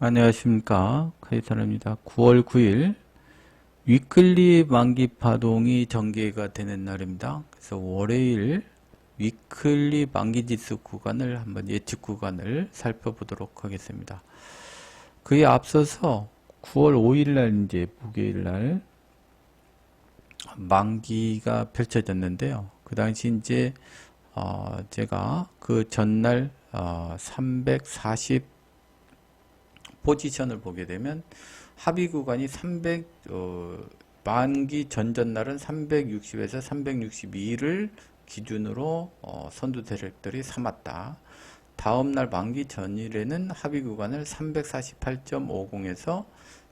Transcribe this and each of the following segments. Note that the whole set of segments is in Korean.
안녕하십니까 카이사입니다 9월 9일 위클리 만기 파동이 전개가 되는 날입니다. 그래서 월요일 위클리 만기 지수 구간을 한번 예측 구간을 살펴보도록 하겠습니다. 그에 앞서서 9월 5일 날 이제 목요일 날 만기가 펼쳐졌는데요. 그 당시 이제 어 제가 그 전날 어 340 포지션을 보게 되면 합의 구간이 300 어, 만기 전전날은 360에서 362를 기준으로 어, 선두 세력들이 삼았다. 다음 날 만기 전일에는 합의 구간을 348.50에서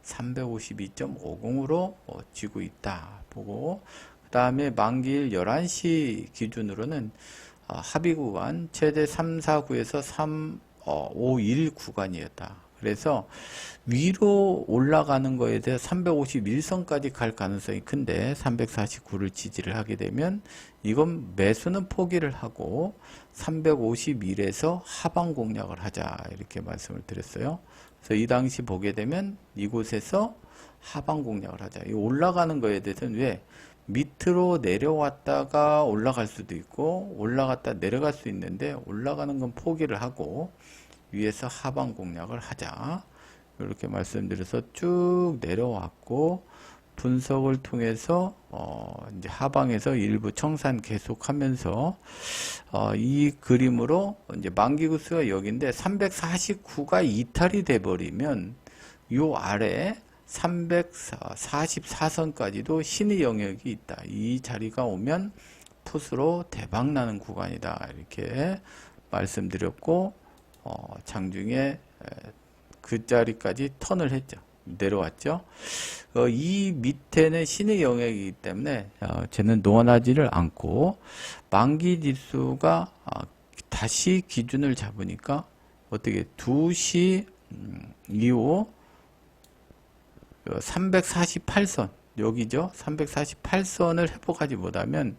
352.50으로 어, 쥐고 있다. 보고 그 다음에 만기일 11시 기준으로는 어, 합의 구간 최대 349에서 351 구간이었다. 그래서 위로 올라가는 거에 대해 351선까지 갈 가능성이 큰데 349를 지지를 하게 되면 이건 매수는 포기를 하고 351에서 하방 공략을 하자 이렇게 말씀을 드렸어요. 그래서 이 당시 보게 되면 이곳에서 하방 공략을 하자. 이 올라가는 거에 대해서는 왜 밑으로 내려왔다가 올라갈 수도 있고 올라갔다 내려갈 수 있는데 올라가는 건 포기를 하고 위에서 하방 공략을 하자. 이렇게 말씀드려서 쭉 내려왔고 분석을 통해서 어 이제 하방에서 일부 청산 계속하면서 어 이 그림으로 이제 만기구수가 여기인데 349가 이탈이 돼 버리면 요 아래 344선까지도 신의 영역이 있다. 이 자리가 오면 풋으로 대박 나는 구간이다. 이렇게 말씀드렸고 어, 장중에 그 자리까지 턴을 했죠. 내려왔죠. 어, 이 밑에는 신의 영역이기 때문에 어, 쟤는 노원하지를 않고 만기 지수가 어, 다시 기준을 잡으니까 어떻게 2시 음, 이후 348선 여기죠. 348선을 회복하지 못하면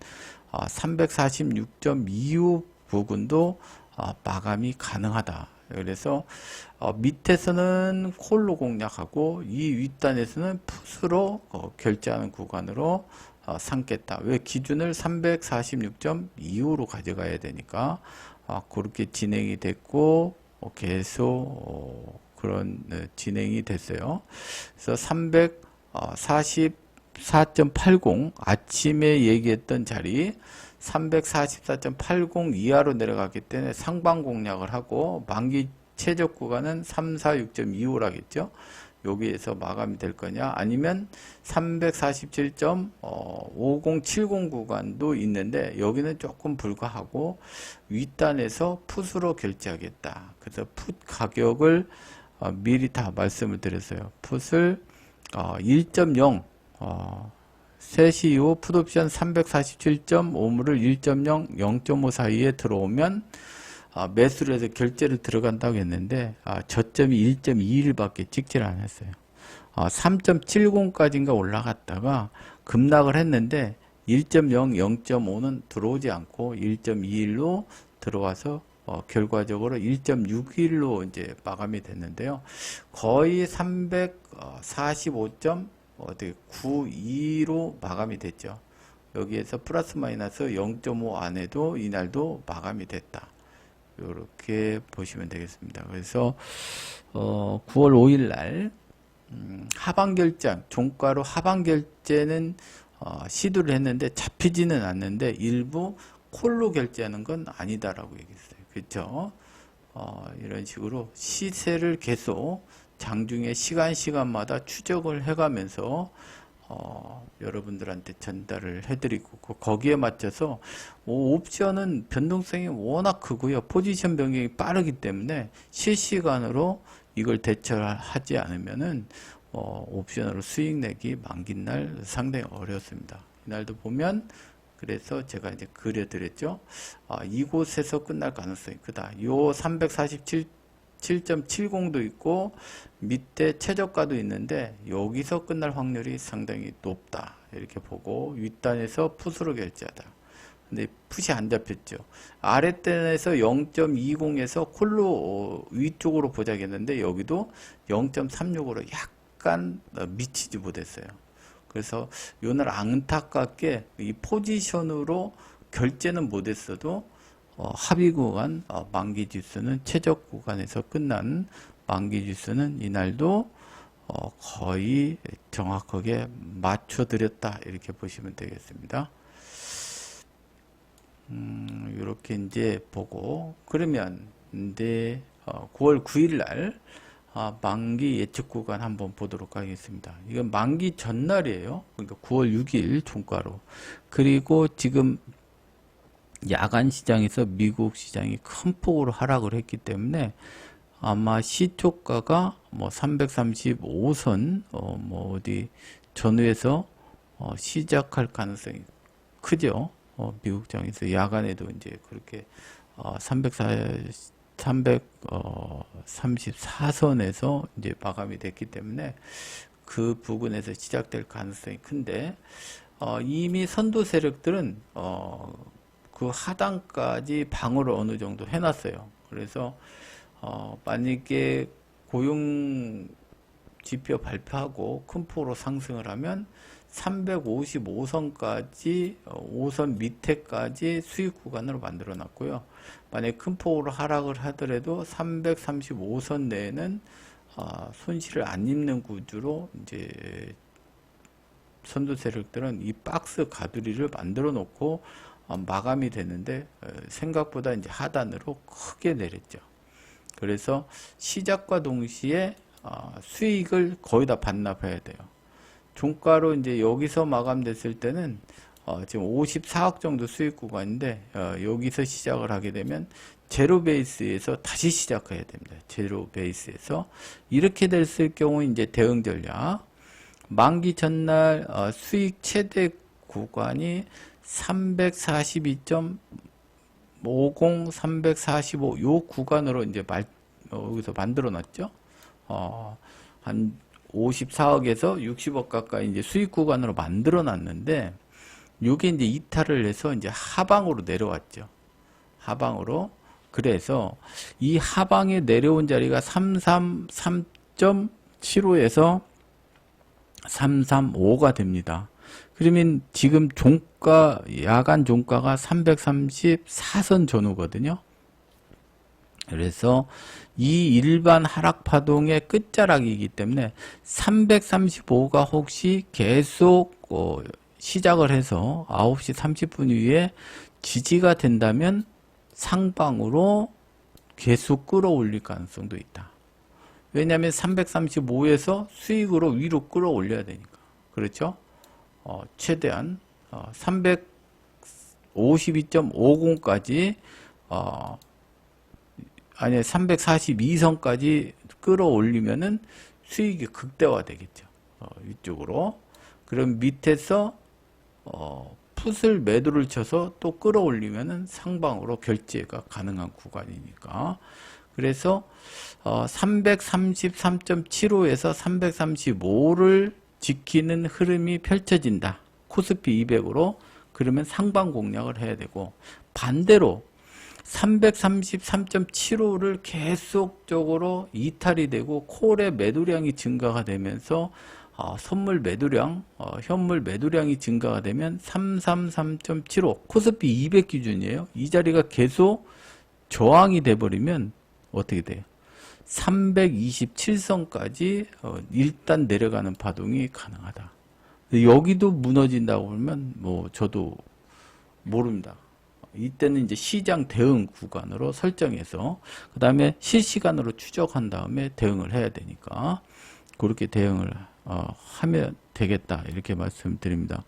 346.25 부근도 어, 마감이 가능하다. 그래서 어, 밑에서는 콜로 공략하고 이 윗단에서는 풋으로 어, 결제하는 구간으로 어, 삼겠다. 왜 기준을 346.25로 가져가야 되니까 아, 그렇게 진행이 됐고 어, 계속 어, 그런 네, 진행이 됐어요. 그래서 344.80 아침에 얘기했던 자리 344.80 이하로 내려갔기 때문에 상방 공략을 하고 만기 최적 구간은 346.25라겠죠. 여기에서 마감이 될 거냐 아니면 347.5070 구간도 있는데 여기는 조금 불과하고 윗단에서 풋으로 결제하겠다. 그래서 풋 가격을 어, 미리 다 말씀을 드렸어요. 풋을 어, 1.0 어, 3시 이후 풋옵션 347.5무를 1.0, 0.5 사이에 들어오면 아, 매수를 해서 결제를 들어간다고 했는데 아, 저점이 1.21밖에 찍질 않았어요. 아, 3.70까지인가 올라갔다가 급락을 했는데 1.0, 0.5는 들어오지 않고 1.21로 들어와서 어, 결과적으로 1.61로 이제 마감이 됐는데요. 거의 345. 어디 92로 마감이 됐죠. 여기에서 플러스 마이너스 0.5 안에도 이날도 마감이 됐다. 이렇게 보시면 되겠습니다. 그래서 어 9월 5일 날 음, 하방 결장 종가로 하방 결제는 어, 시도를 했는데 잡히지는 않는데 일부 콜로 결제하는 건 아니다라고 얘기했어요. 그렇죠? 어, 이런 식으로 시세를 계속 장중에 시간 시간마다 추적을 해가면서 어, 여러분들한테 전달을 해드리고 그 거기에 맞춰서 오, 옵션은 변동성이 워낙 크고요 포지션 변경이 빠르기 때문에 실시간으로 이걸 대처하지 않으면은 어, 옵션으로 수익 내기 만긴 날 상당히 어렵습니다. 이날도 보면 그래서 제가 이제 그려드렸죠. 아, 이곳에서 끝날 가능성이 크다. 요 347 7.70도 있고 밑에 최저가도 있는데 여기서 끝날 확률이 상당히 높다 이렇게 보고 윗단에서 풋으로 결제하다 근데 풋이 안 잡혔죠. 아랫단에서 0.20에서 콜로 어, 위쪽으로 보자겠는데 여기도 0.36으로 약간 어, 미치지 못했어요. 그래서 요날 안타깝게 이 포지션으로 결제는 못했어도 어, 합의 구간 어, 만기 지수는 최적 구간에서 끝난 만기 지수는 이날도 어, 거의 정확하게 맞춰 드렸다 이렇게 보시면 되겠습니다. 음, 이렇게 이제 보고 그러면 이제 어, 9월 9일 날 아, 만기 예측 구간 한번 보도록 하겠습니다. 이건 만기 전날이에요. 그러니까 9월 6일 종가로. 그리고 지금 야간 시장에서 미국 시장이 큰 폭으로 하락을 했기 때문에 아마 시초가가 뭐 335선 어, 뭐 어디 전후에서 어, 시작할 가능성이 크죠. 어, 미국 장에서 야간에도 이제 그렇게 어, 340, 334선에서 이제 마감이 됐기 때문에 그 부분에서 시작될 가능성이 큰데 어, 이미 선도 세력들은 어, 그 하단까지 방어를 어느 정도 해놨어요. 그래서 어, 만약에 고용 지표 발표하고 큰 폭으로 상승을 하면 355선까지 5선 밑에까지 수익 구간으로 만들어 놨고요. 만약 큰 폭으로 하락을 하더라도 335선 내에는 어, 손실을 안 입는 구조로 이제 선도 세력들은 이 박스 가두리를 만들어 놓고 어, 마감이 되는데 어, 생각보다 이제 하단으로 크게 내렸죠. 그래서 시작과 동시에 어, 수익을 거의 다 반납해야 돼요. 종가로 이제 여기서 마감됐을 때는 어, 지금 54억 정도 수익 구간인데 어, 여기서 시작을 하게 되면 제로 베이스에서 다시 시작해야 됩니다. 제로 베이스에서 이렇게 됐을 경우 이제 대응 전략 만기 전날 어, 수익 최대 구간이 342.50, 345 요 구간으로 이제 말, 어, 여기서 만들어 놨죠. 어, 한 54억에서 60억 가까이 이제 수익 구간으로 만들어 놨는데 요게 이제 이탈을 해서 이제 하방으로 내려왔죠. 하방으로. 그래서 이 하방에 내려온 자리가 333.75에서 335가 됩니다. 그러면 지금 종가, 야간 종가가 334선 전후거든요. 그래서 이 일반 하락 파동의 끝자락이기 때문에 335가 혹시 계속 어, 시작을 해서 9시 30분 이후에 지지가 된다면 상방으로 계속 끌어올릴 가능성도 있다. 왜냐하면 335에서 수익으로 위로 끌어올려야 되니까. 그렇죠? 어, 최대한 어, 352.50까지 어, 아니 342선까지 끌어올리면은 수익이 극대화 되겠죠. 어, 위쪽으로. 그럼 밑에서 어, 풋을 매도를 쳐서 또 끌어올리면은 상방으로 결제가 가능한 구간이니까. 그래서 어, 333.75에서 335를 지키는 흐름이 펼쳐진다. 코스피 200으로 그러면 상방 공략을 해야 되고 반대로 333.75를 계속적으로 이탈이 되고 콜의 매도량이 증가가 되면서 어, 선물 매도량, 어, 현물 매도량이 증가가 되면 333.75 코스피 200 기준이에요. 이 자리가 계속 저항이 돼버리면 어떻게 돼요? 327선까지 어, 일단 내려가는 파동이 가능하다. 여기도 무너진다고 보면 뭐 저도 모릅니다. 이때는 이제 시장 대응 구간으로 설정해서 그 다음에 실시간으로 추적한 다음에 대응을 해야 되니까 그렇게 대응을 어, 하면 되겠다 이렇게 말씀드립니다.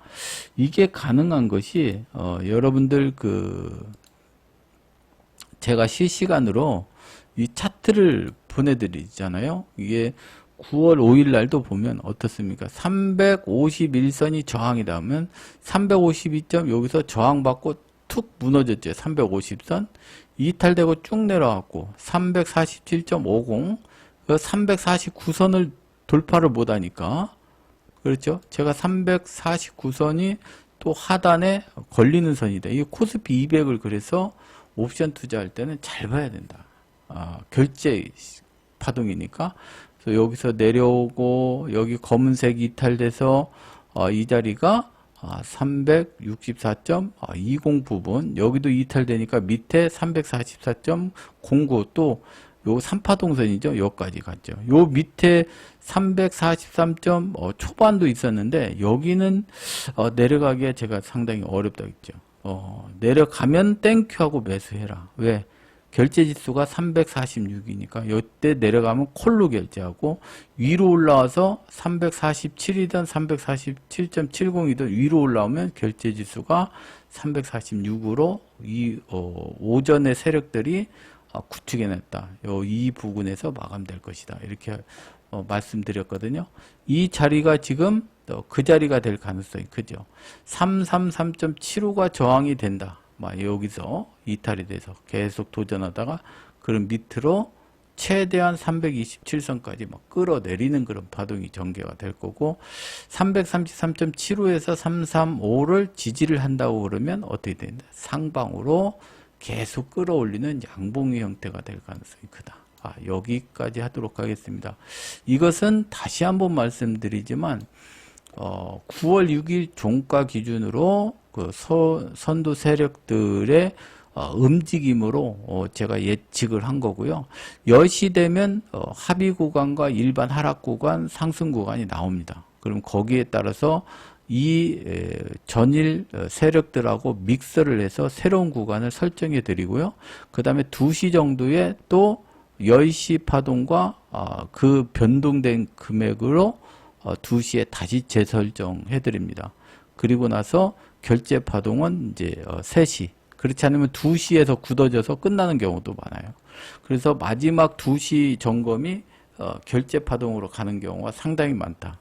이게 가능한 것이 어, 여러분들 그 제가 실시간으로 이 차트를 보내드리잖아요. 이게 9월 5일 날도 보면 어떻습니까? 351선이 저항이 닿으면 352점 여기서 저항받고 툭 무너졌죠. 350선 이탈되고 쭉 내려왔고 347.50 349선을 돌파를 못하니까 그렇죠. 제가 349선이 또 하단에 걸리는 선이다. 이 코스피 200을 그래서 옵션 투자할 때는 잘 봐야 된다. 아, 결제 파동이니까. 여기서 내려오고 여기 검은색 이탈돼서 어, 이 자리가 아, 364.20 부분 여기도 이탈되니까 밑에 344.09 또 요 3파동선이죠. 여기까지 갔죠. 요 밑에 343점 어, 초반도 있었는데 여기는 어, 내려가기에 제가 상당히 어렵다 했죠. 어, 내려가면 땡큐하고 매수해라. 왜? 결제 지수가 346이니까 이때 내려가면 콜로 결제하고 위로 올라와서 347이든 347.70이든 위로 올라오면 결제 지수가 346으로 이 어, 오전의 세력들이 어, 구축해냈다. 요, 이 부분에서 마감될 것이다. 이렇게 어, 말씀드렸거든요. 이 자리가 지금 어, 그 자리가 될 가능성이 크죠. 333.75가 저항이 된다. 막 여기서 이탈이 돼서 계속 도전하다가 그런 밑으로 최대한 327선까지 막 끌어내리는 그런 파동이 전개가 될 거고 333.75에서 335를 지지를 한다고 그러면 어떻게 된다? 상방으로 계속 끌어올리는 양봉의 형태가 될 가능성이 크다. 아, 여기까지 하도록 하겠습니다. 이것은 다시 한번 말씀드리지만 어, 9월 6일 종가 기준으로 그 서, 선두 세력들의 어, 움직임으로 어, 제가 예측을 한 거고요. 10시 되면 어, 합의 구간과 일반 하락 구간, 상승 구간이 나옵니다. 그럼 거기에 따라서 이 에, 전일 어, 세력들하고 믹서를 해서 새로운 구간을 설정해 드리고요. 그 다음에 2시 정도에 또 10시 파동과 어, 그 변동된 금액으로 어, 2시에 다시 재설정해 드립니다. 그리고 나서 결제 파동은 이제 어, 3시. 그렇지 않으면 2시에서 굳어져서 끝나는 경우도 많아요. 그래서 마지막 2시 점검이 어, 결제 파동으로 가는 경우가 상당히 많다.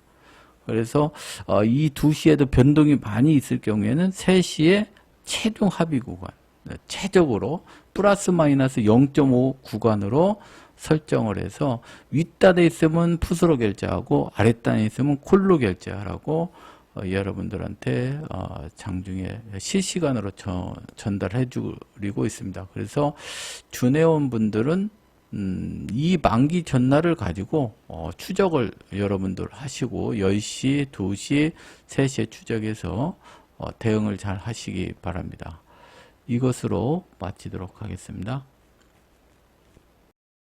그래서 어, 이 2시에도 변동이 많이 있을 경우에는 3시에 최종 합의 구간, 네, 최적으로 플러스 마이너스 0.5 구간으로 설정을 해서 윗단에 있으면 풋으로 결제하고 아랫단에 있으면 콜로 결제하라고 어, 여러분들한테 어, 장중에 실시간으로 저- 전달해 주고 있습니다. 그래서 준회원 분들은 음, 이 만기 전날을 가지고 어, 추적을 여러분들 하시고 10시, 2시, 3시에 추적해서 어, 대응을 잘 하시기 바랍니다. 이것으로 마치도록 하겠습니다.